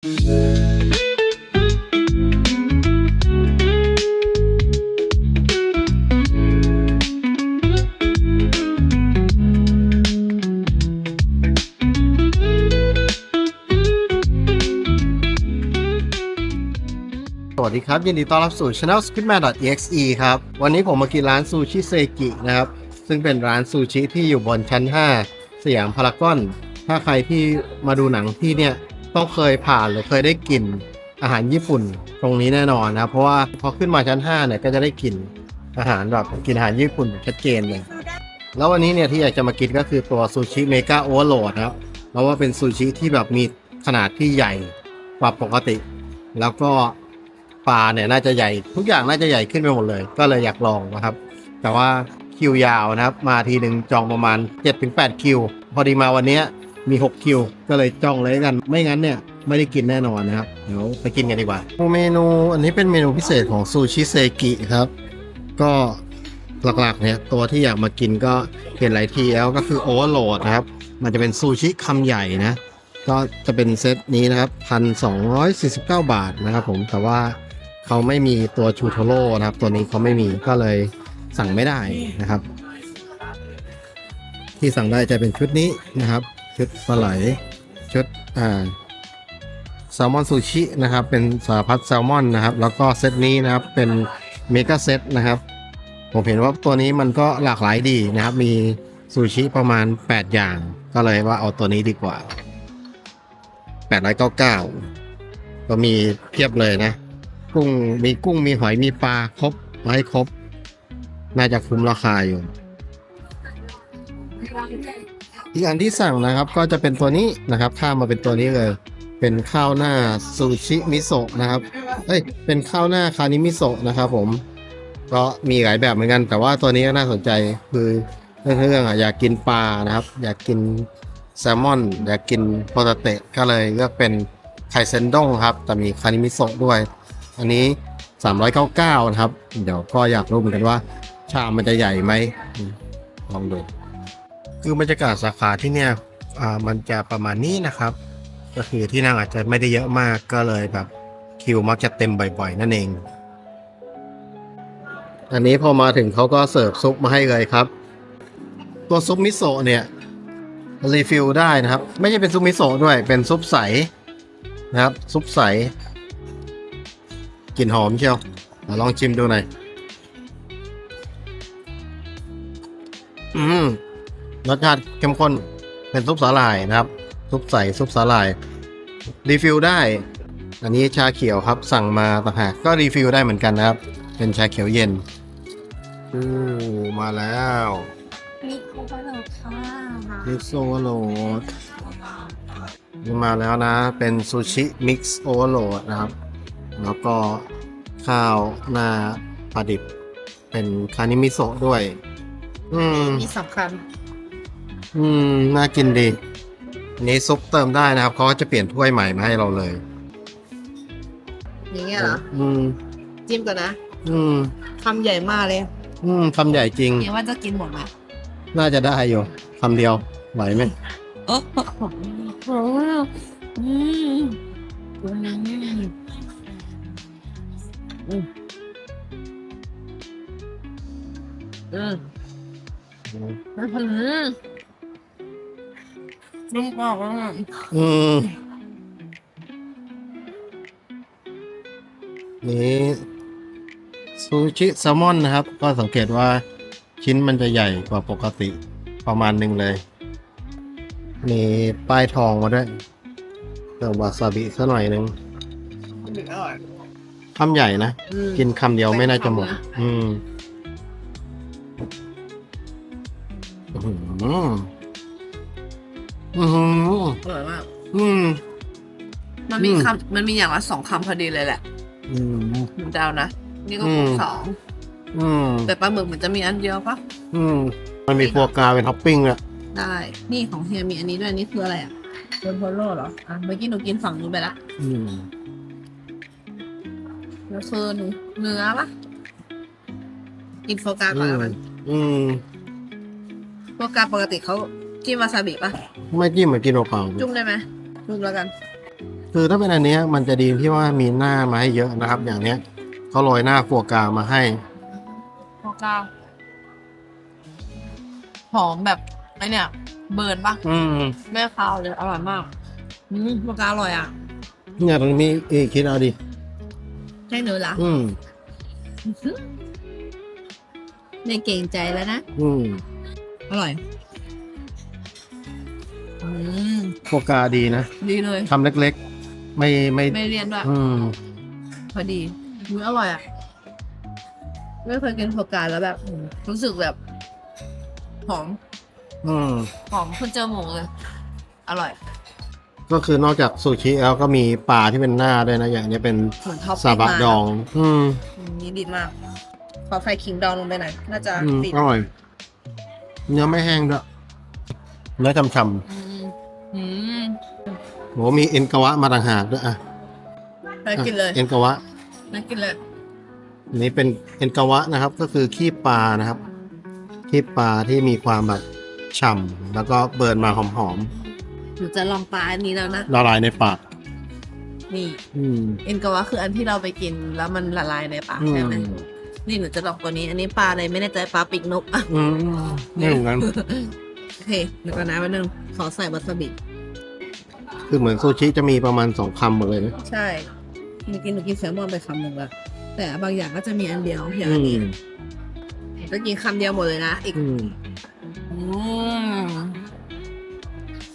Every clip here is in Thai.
สวัสดีครับ ยินดีต้อนรับสู่ Channel Squidman.exe ครับ วันนี้ผมมากินร้านซูชิเซกินะครับ ซึ่งเป็นร้านซูชิที่อยู่บนชั้น 5 สยามพารากอน ถ้าใครที่มาดูหนังที่เนี่ย ต้องเคยผ่านหรือเคยได้กลิ่นอาหารญี่ปุ่นตรงนี้แน่นอนนะครับเพราะว่าพอขึ้นมาชั้น5เนี่ยก็จะได้กลิ่นอาหารแบบกลิ่นอาหารญี่ปุ่นชัดเจนเลยแล้ววันนี้เนี่ยที่อยากจะมากินก็คือตัวซูชิเมกาโอเวอร์โหลดนะครับเพราะว่าเป็นซูชิที่แบบมีขนาดที่ใหญ่กว่าปกติ แล้วก็ปลาเนี่ยน่าจะใหญ่ ทุกอย่างน่าจะใหญ่ขึ้นไปหมดเลย ก็เลยอยากลองนะครับ แต่ว่าคิวยาวนะครับ มาทีหนึ่งจองประมาณ 7-8 คิว พอดีมาวันนี้ มี 6 คิว ก็เลยจองเลยกัน ไม่งั้นเนี่ย ไม่ได้กินแน่นอนนะครับ เดี๋ยวไปกินกันดีกว่า เมนูอันนี้เป็นเมนูพิเศษของซูชิเซกิครับ ก็หลักๆเนี่ยตัวที่อยากมากินก็เห็นหลายทีแล้วก็คือโอเวอร์โหลดนะครับ มันจะเป็นซูชิคำใหญ่นะ ก็จะเป็นเซตนี้นะครับพันสองร้อยสี่สิบเก้าบาทนะครับผมแต่ว่าเขาไม่มีตัวชูโทโร่นะครับ ตัวนี้เขาไม่มีก็เลยสั่งไม่ได้นะครับ ที่สั่งได้จะเป็นชุดนี้นะครับ ชุดปลาไหลชุดอ่าแซลมอนซูชินะครับ เป็นสารพัดแซลมอนนะครับ แล้วก็เซตนี้นะครับเป็นเมกะเซตนะครับ ผมเห็นว่าตัวนี้มันก็หลากหลายดีนะครับ มีซูชิประมาณ 8 อย่าง ก็เลยว่าเอาตัวนี้ดีกว่า 899 ก็มีเพียบเลยนะ กุ้งมีกุ้งมีหอยมีปลาครบไว้ครบ น่าจะคุ้มราคาอยู่ อีกอันที่สั่งนะครับก็จะเป็นตัวนี้นะครับข้ามมาเป็นตัวนี้เลย เป็นข้าวหน้าซูชิมิโซะนะครับเอ้ยเป็นข้าวหน้าคานิมิโซะนะครับ ผมก็มีหลายแบบเหมือนกัน แต่ว่าตัวนี้ก็น่าสนใจคือเรื่องเรื่องอะอยากกินปลานะครับ อยากกินแซลมอน อยากกินโปเตเตะก็เลยเลือกเป็นไข่เซนด้งครับ แต่มีคานิมิโซะด้วย อันนี้ 399 นะครับ เดี๋ยวก็อยากรู้เหมือนกันว่า ชามมันจะใหญ่ไหมลองดู คือบรรยากาศสาขาที่เนี่ยอ่ามันจะประมาณนี้นะครับ ก็คือที่นั่งอาจจะไม่ได้เยอะมากก็เลยแบบคิวมักจะเต็มบ่อยๆ นั่นเอง อันนี้พอมาถึงเขาก็เสิร์ฟซุปมาให้เลยครับ ตัวซุปมิโซะเนี่ยรีฟิลได้นะครับ ไม่ใช่เป็นซุปมิโซะด้วย เป็นซุปใสนะครับ ซุปใสกลิ่นหอมเชียวมาลองชิมดูหน่อยอืม รสชาติเข้มข้นเป็นซุปสาหร่ายนะครับ ซุปใสซุปสาหร่าย รีฟิลได้ อันนี้ชาเขียวครับ สั่งมาต่างหากก็รีฟิลได้เหมือนกันนะครับ เป็นชาเขียวเย็นอู้มาแล้วมีโคบาโลค่ะมิกซ์โอเวอร์โหลดนี่มาแล้วนะ เป็นซูชิมิกซ์โอเวอร์โหลดนะครับ แล้วก็ข้าวหน้าปลาดิบ เป็นคานิมิโซะด้วย อืมมีสำคัญ อืม น่ากินดีอันนี้ซุปเติมได้นะครับเขาก็จะเปลี่ยนถ้วยใหม่มาให้เราเลย อย่างเงี้ยเหรอ อืม จิ้มก่อนนะอืม คำใหญ่มากเลยอืมคำใหญ่จริงเนี่ยว่าจะกินหมดไหมน่าจะได้อยู่คำเดียวไหวไหมโอ้โหอืมอืมอืม อืมอืมนุ่มมากเลยอืมนี่ซูชิแซลมอนนะครับ ก็สังเกตว่าชิ้นมันจะใหญ่กว่าปกติประมาณหนึ่งเลย มีป้ายทองมาด้วยเติมวาซาบิซะหน่อยหนึงอร่อยคำใหญ่นะกินคำเดียวไม่น่าจะหมดอืมอื้อหือ อือหืออร่อยมาก อืม มันมีอืม คำมันมีอย่างละสองคำพอดีเลยแหละอืม หนึ่งดาวนะ นี่ก็อืม สองอืมแต่ปลาหมึกมันจะมีอันเดียวปะอืมมันมีฟัวกราเป็นท็อปปิ้งอะได้ นี่ของเฮียมีอันนี้ด้วยอันนี้คืออะไรอะเป็นโพโล่เหรออะเมื่อกี้หนูกินฝั่งนู้นไปละอืมแล้วคือหนูเนื้อปะกินโฟกาก่อนแล้วมันอืม โฟกาปกติเขา จิ้มวาซาบิปะไม่จิ้มเหมือนกินเปล่าๆ จุ่มได้ไหมจุ่มแล้วกัน คือถ้าเป็นอันเนี้ยมันจะดีที่ว่ามีหน้ามาให้เยอะนะครับ อย่างเนี้ยเขาโรยหน้าฟัวกรามาให้พอก้าวหอมแบบไอเนี่ย เบิร์นปะอืมแม่ข้าวเลย อร่อยมากอืมพอก้าวอร่อยอะเนี่ยตรงนี้เอยคิดเอาดิให้หนูละอืมไม่เก่งใจแล้วนะ อืม อร่อย อืมฟัวกราดีนะดีเลย ทำเล็กๆ ไม่ไม่ไม่เรียนด้วยอืมพอดีมืออร่อยอะ ไม่เคยกินโฟกาแล้วแบบอืมรู้สึกแบบ หอมอืมหอมขึ้นจมูกเลย อร่อย ก็คือนอกจากซูชิแล้วก็มีปลาที่เป็นหน้าด้วยนะ อย่างเนี้ยเป็นเหมือนท็อปซาบะดอง อืมอืมนี่ดีมาก ขอไฟขิงดองลงไปหน่อย น่าจะอืมติดอร่อย เนื้อไม่แห้งด้วยเนื้อฉ่ำอืมอืมๆ โหมีเอ็นกะวะมาต่างหากด้วยอะน่ากินเลย เอ็นกะวะน่ากินเลยอันนี้เป็นเอ็นกะวะนะครับ ก็คือขี้ปลานะครับ ขี้ปลาที่มีความแบบฉ่ำแล้วก็เบิร์นมาหอมหนูจะลองปลาอันนี้แล้วนะ ๆละลายในปาก นี่ อืม เอ็นกาวะคืออันที่เราไปกินแล้วมันละลายในปากใช่ไหมอืม นี่หนูจะลองตัวนี้ อันนี้ปลาอะไรไม่แน่ใจปลาปีกนกอะอืมนี่เหมือนกันโอเคเดี๋ยวก่อนนะวันนึงขอใส่วาซาบิ คือเหมือนซูชิจะมีประมาณสองคำหมดเลยนะ ใช่เมื่อกี้หนูกินแซลมอนไปคำหนึ่งแล้วแต่บางอย่างก็จะมีอันเดียวอย่างอือันนี้มก็กินคำเดียวหมดเลยนะ อีกอืมอืม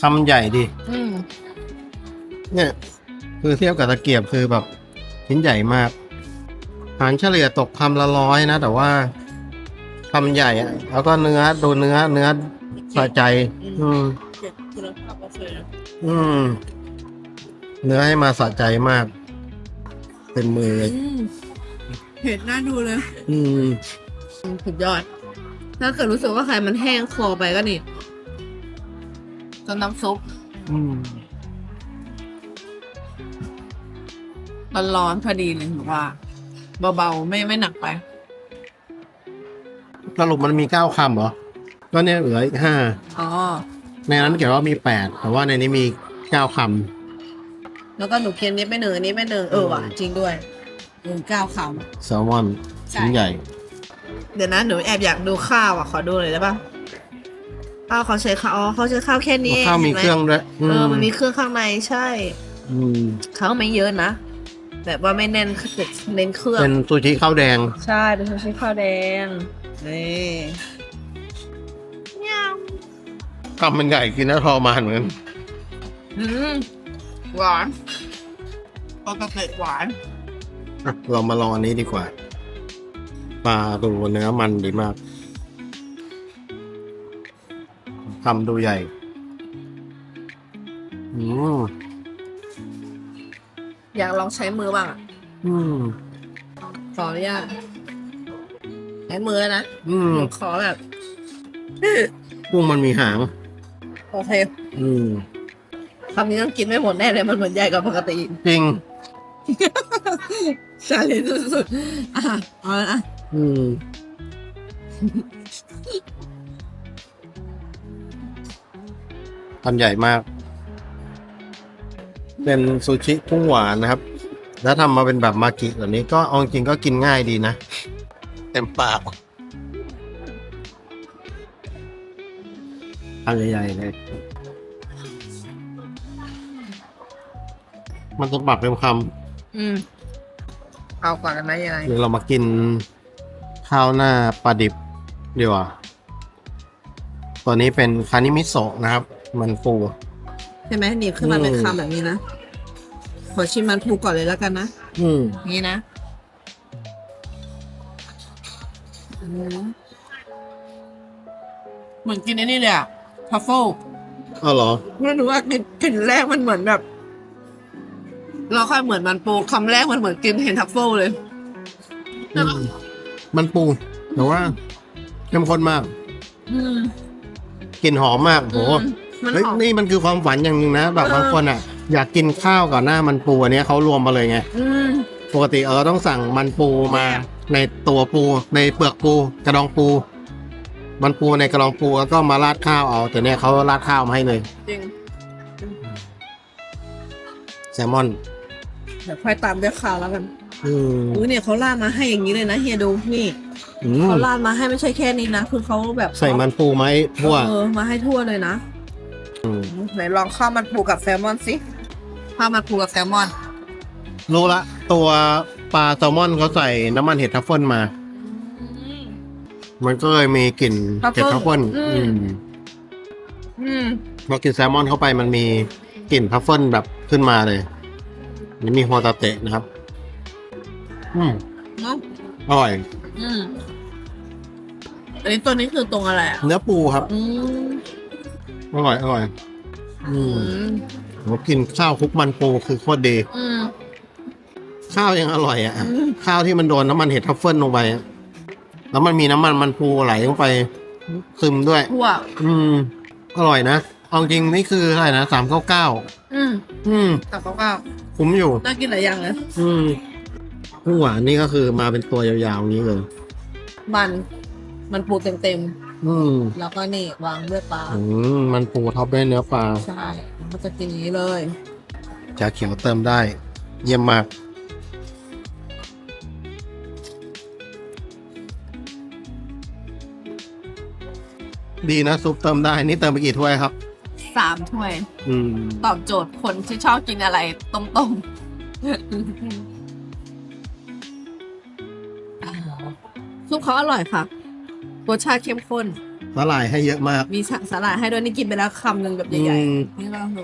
คำใหญ่ดิ อืมเนี่ย คือเทียบกับตะเกียบคือแบบชิ้นใหญ่มากหารเฉลี่ยตกคำละร้อยนะ แต่ว่าคำใหญ่อะแล้วก็เนื้อดูเนื้อเนื้อสะใจ อืม เจ็ดคุณภาพโอเคนะ อืม เนื้อให้มาสะใจมากเป็นมือเลย อืมเผ็ดน่าดูเลยอืม สุดยอด ถ้าเกิดรู้สึกว่าใครมันแห้งคอไปก็นี่จนน้ำซุปอืม ร้อนๆพอดีเลยหนูว่า เบาๆ ไม่ไม่หนักไป สรุปมันมีเก้าคำเหรอ ก็เนี่ยเหลืออีกห้า อ๋อ ในนั้นเขียนว่ามีแปดแต่ว่าในนี้มีเก้าคแล้วก็หนูเคียนนี้ไปหนึ่งอันนี้ไปหนึ่งเออว่ะจริงด้วยหนึ่งเก้าคำแซลมอนใช่ชิ้นใหญ่ำเดี๋ยวนะหนูแอบอยากดูข้าวอะขอดูเลยได้ปะข้าวเขาใช้ข้าวอ๋อเขาใช้ข้าวแค่นี้ข้าวมีห็นไหเครื่องด้วยเออมันมีเครื่องข้างในใช่ อืมข้าวไม่เยอะนะ แบบว่าไม่แน่นคือเน้นเครื่อง เป็นซูชิข้าวแดง ใช่เป็นซูชิข้าวแดงนี่ คำมันใหญ่กินแล้วทรมานเหมือนกันอืมหวานปกติหวานอะเรามาลองอันนี้ดีกว่า ปลาดูเนื้อมันดีมากทำดูใหญ่ อืมอยากลองใช้มือบ้างอะอืมขออนุญาตใช้มือนะอืมหนูขอแบบ กุ้งมันมีหาง โอเคอืมคำนี้ต้องกินไม่หมดแน่เลยมันเหมือนใหญ่กว่าปกติจริง ชาเลนจ์สุดๆอะเอาละอะอืมทำใหญ่มาก เป็นซูชิกุ้งหวานนะครับ แล้วทำมาเป็นแบบมากิแบบนี้ก็เอาจริงๆก็กินง่ายดีนะ เต็มปาก อันใหญ่ๆเลย มันจะปรับเป็นคอืมเอาก่อนกันไหมยังไงำเดี๋ยวเรามากินข้าวหน้าปลาดิบดีกว่า ตัวนี้เป็นคานิมิโซะนะครับ มันฟู ใช่ไหมหนีบขึ้นมาเป็นคำแบบนี้นะ ขอชิมมันทูก่อนเลยแล้วกันนะ อืม นี่นะอืมเหมือนกินไอ้นี่เลยอะ ทัฟเฟิลอ๋อเหรอไม่รู้ว่ากลิ่นกลิ่นแรกมันเหมือนแบบเราค่อยเหมือนมันปูคำแรกมันเหมือนกินเห็นทัฟเฟิลเลยอืมมันปู แต่ว่าเข้มข้นมากอืมกลิ่นหอมมากโหอืมมันเฮ้ยหอม นี่มันคือความฝันอย่างหนึ่งนะ แบบเออ บางคนอะ อยากกินข้าวกับหน้ามันปูอันเนี้ยเขารวมมาเลยไง อืม ปกติเออต้องสั่งมันปูมา ในตัวปู ในเปลือกปู กระดองปู มันปูในกระดองปูแล้วก็มาราดข้าวเอาแต่เนี้ยเขาราดข้าวมาให้เลยจริงซลมอนเดี๋ยวค่อยตามด้วยข้าวแล้วกันอืมอุ้ยเนี่ยเขาราดมาให้อย่างนี้เลยนะเฮียดูนี่อืมเขาราดมาให้ไม่ใช่แค่นี้นะคือเขาแบบใส่มันปูไหมทั่วเออมาให้ทั่วเลยนะอืมไหนลองข้าวมันปูกับแซลมอนสิข้าวมันปูกับแซลมอนรู้ละ ตัวปลาแซลมอนเขาใส่น้ำมันเห็ดทัฟเฟิลมา มันก็เลยมีกลิ่นเห็ดทัฟเฟิลอืม อืม พอกินแซลมอนเข้าไปมันมีกลิ่นทัฟเฟิลแบบขึ้นมาเลย นี่มีโฮตาเตะนะครับ อืมเนาะอร่อย อืมอันนี้ตัวนี้คือตรงอะไรอะ เนื้อปูครับ อืมอร่อยอร่อย อือืมมผมกินข้าวคลุกมันปูคือโคตรดี อืมข้าวยังอร่อยอะ อืมข้าวที่มันโดนน้ำมันเห็ดทัฟเฟิลลงไปอะ แล้วมันมีน้ำมันมันปูไหลลงไปซึมด้วย ทั่วอืม อร่อยนะเอาจริงนี่คืออะไรนะสามเก้าเก้าอืมอืม ตับข้าวคุ้มอยู่น่ากินหลายอย่างเลยอืมกุ้งหวานนี่ก็คือมาเป็นตัวยาวๆอย่างนี้เลย มันมันปูเต็มอืมๆแล้วก็นี่วางด้วยปลาอืมมันปูท็อปด้วยเนื้อปลาใช่มันก็จะกินอย่างนี้เลย ชาเขียวเติมได้ เยี่ยมมาก ดีนะซุปเติมได้ นี่เติมไปกี่ถ้วยครับ สามถ้วย อืม ตอบโจทย์คนที่ชอบกินอะไรตรงๆซุปเขาอร่อยค่ะรสชาติเข้มข้น สลายให้เยอะมาก มีสสาหร่ายให้ด้วยนี่กินไปแล้วคำหนึ่งแบบใหญ่อืม ๆนี่เราดู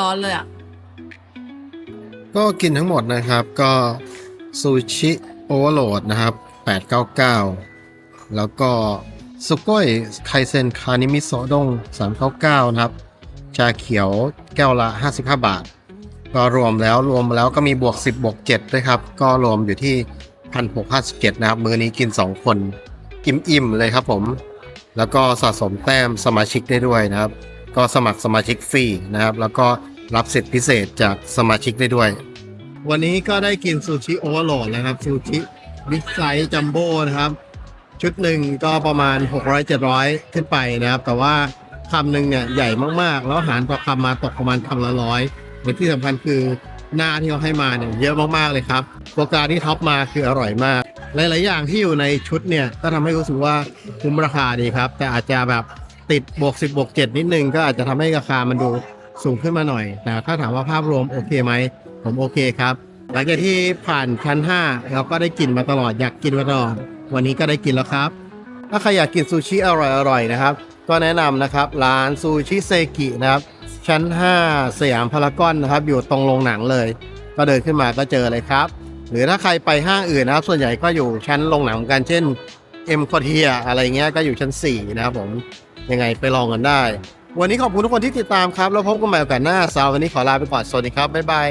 ร้อนๆเลยอะ ก็กินทั้งหมดนะครับก็ซูชิโอเวอร์โหลดนะครับ 899 แล้วก็สุก้ยไคเซนคานิมิโซดง 399 นะครับ ชาเขียวแก้วละ 55 บาท ก็รวมแล้วรวมแล้วก็มีบวก 10 บวก 7 ด้วยครับ ก็รวมอยู่ที่1,657นะครับ มือนี้กิน 2 คน อิ่มๆเลยครับผม แล้วก็สะสมแต้มสมาชิกได้ด้วยนะครับ ก็สมัครสมาชิกฟรีนะครับ แล้วก็ รับสิทธิพิเศษจากสมาชิกได้ด้วย วันนี้ก็ได้กินซูชิโอเวอร์โหลดนะครับซูชิบิ๊กไซส์จัมโบ้นะครับ ชุดหนึ่งก็ประมาณ 600-700 ขึ้นไปนะครับ แต่ว่าคำหนึ่งเนี่ยใหญ่มากๆ แล้วหารต่อคำมาตกประมาณคำละร้อยและที่สำคัญคือหน้าที่เขาให้มาเนี่ยเยอะมากๆเลยครับโปรกาที่ท็อปมาคืออร่อยมาก หลายๆอย่างที่อยู่ในชุดเนี่ยก็ทำให้รู้สึกว่าคุ้มราคาดีครับ แต่อาจจะแบบติดบวก10บวก7นิดนึงก็อาจจะทำให้ราคามันดู สูงขึ้นมาหน่อย แต่ถ้าถามว่าภาพรวมโอเคไหม ผมโอเคครับ หลังจากที่ผ่านชั้น 5 เราก็ได้กินมาตลอดอยากกินมาตลอด วันนี้ก็ได้กินแล้วครับ ถ้าใครอยากกินซูชิอร่อยๆนะครับ ก็แนะนำนะครับร้านซูชิเซกินะครับ ชั้น 5 สยามพารากอนนะครับ อยู่ตรงโรงหนังเลย ก็เดินขึ้นมาก็เจอเลยครับ หรือถ้าใครไปห้างอื่นนะครับ ส่วนใหญ่ก็อยู่ชั้นโรงหนังกันเช่นเอ็มคอเทียอะไรเงี้ยก็อยู่ชั้น 4 นะครับผมยังไงไปลองกันได้ วันนี้ขอบคุณทุกคนที่ติดตามครับ แล้วพบกันใหม่โอกาสหน้าสาววันนี้ขอลาไปก่อน สวัสดีครับ บ๊ายบาย